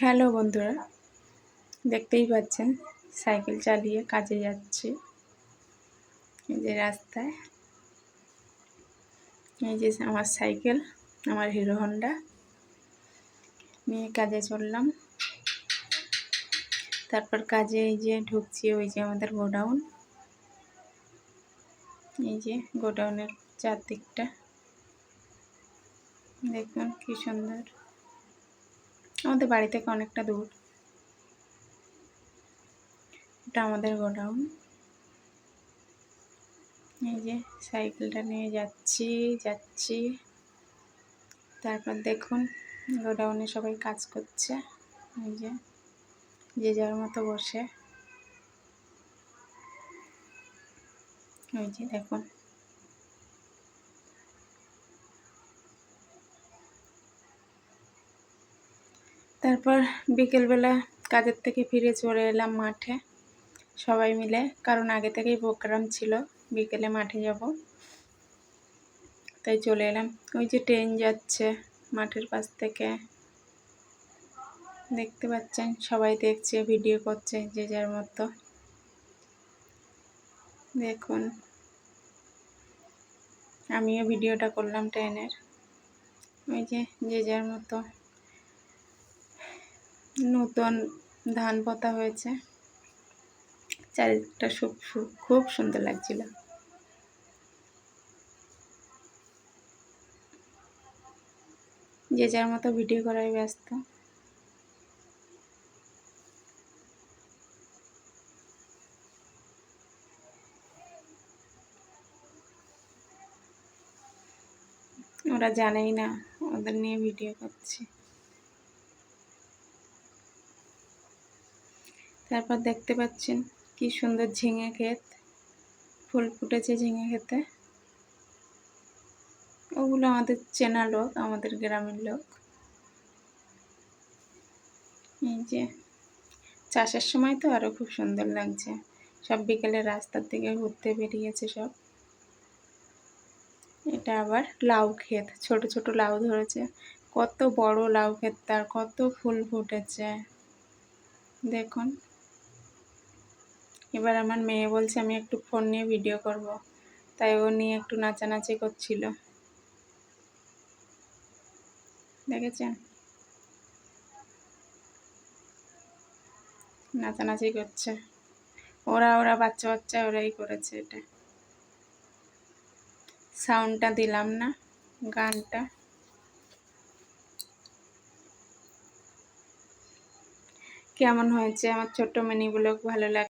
Hello বন্ধুরা, দেখতেই পাচ্ছেন, সাইকেল চালিয়ে কাজে যাচ্ছি। এই যে রাস্তায়, এই যে আমার সাইকেল, আমার হিরো হন্ডা নিয়ে কাজে চললাম। তারপর কাজে এই যে ঢুকছি, ওই যে আমাদের গোডাউন। এই যে গোডাউনের চারদিকটা। দেখুন কি সুন্দর। আমাদের বাড়ি থেকে অনেকটা দূর। এটা আমাদের গোডাউন। এই যে সাইকেলটা নিয়ে যাচ্ছি যাচ্ছি। তারপর দেখুন, গোডাউনে সবাই কাজ করছে। এই যে যে যার মতো বসে। ওই যে দেখুন। তারপর বিকেলবেলা কাজের থেকে ফিরে চলে এলাম মাঠে, সবাই মিলে। কারণ আগে থেকেই প্রোগ্রাম ছিল, বিকেলে মাঠে যাব। তাই চলে এলাম। ওই যে ট্রেন যাচ্ছে মাঠের পাশ থেকে। দেখতে পাচ্ছেন, সবাই দেখছে, ভিডিও করছে যে যার মতো। দেখুন, আমিও ভিডিওটা করলাম ট্রেনের। ওই যে যে যার মতো। নতুন ধান পোতা হয়েছে। চারিদিকটা খুব খুব সুন্দর লাগছিল। যে যার মতো ভিডিও করায় ব্যস্ত। ওরা জানেই না, ওদের নিয়ে ভিডিও করছি। তারপর দেখতে পাচ্ছেন কি সুন্দর ঝিঙে ক্ষেত। ফুল ফুটেছে ঝিঙে খেতে। ওগুলো আমাদের চেনা লোক, আমাদের গ্রামের লোক। এই যে, চাষের সময় তো আরও খুব সুন্দর লাগছে। সব বিকেলে রাস্তার দিকে ঘুরতে বেরিয়েছে সব। এটা আবার লাউ ক্ষেত, ছোট ছোট লাউ ধরেছে। কত বড় লাউ ক্ষেত, তার কত ফুল ফুটেছে। দেখুন। এবার আমার মেয়ে বলছে, আমি একটু ফোন নিয়ে ভিডিও করব। তাই ও নিয়ে একটু নাচানাচি করছিল। দেখেছেন? নাচানাচি করছে। ওরা ওরা, বাচ্চা বাচ্চা, ওরাই করেছে এটা। সাউন্ডটা দিলাম না, গানটা। কেমন হয়েছে? আমার ছোট্ট মিনি ব্লগ ভালো লাগে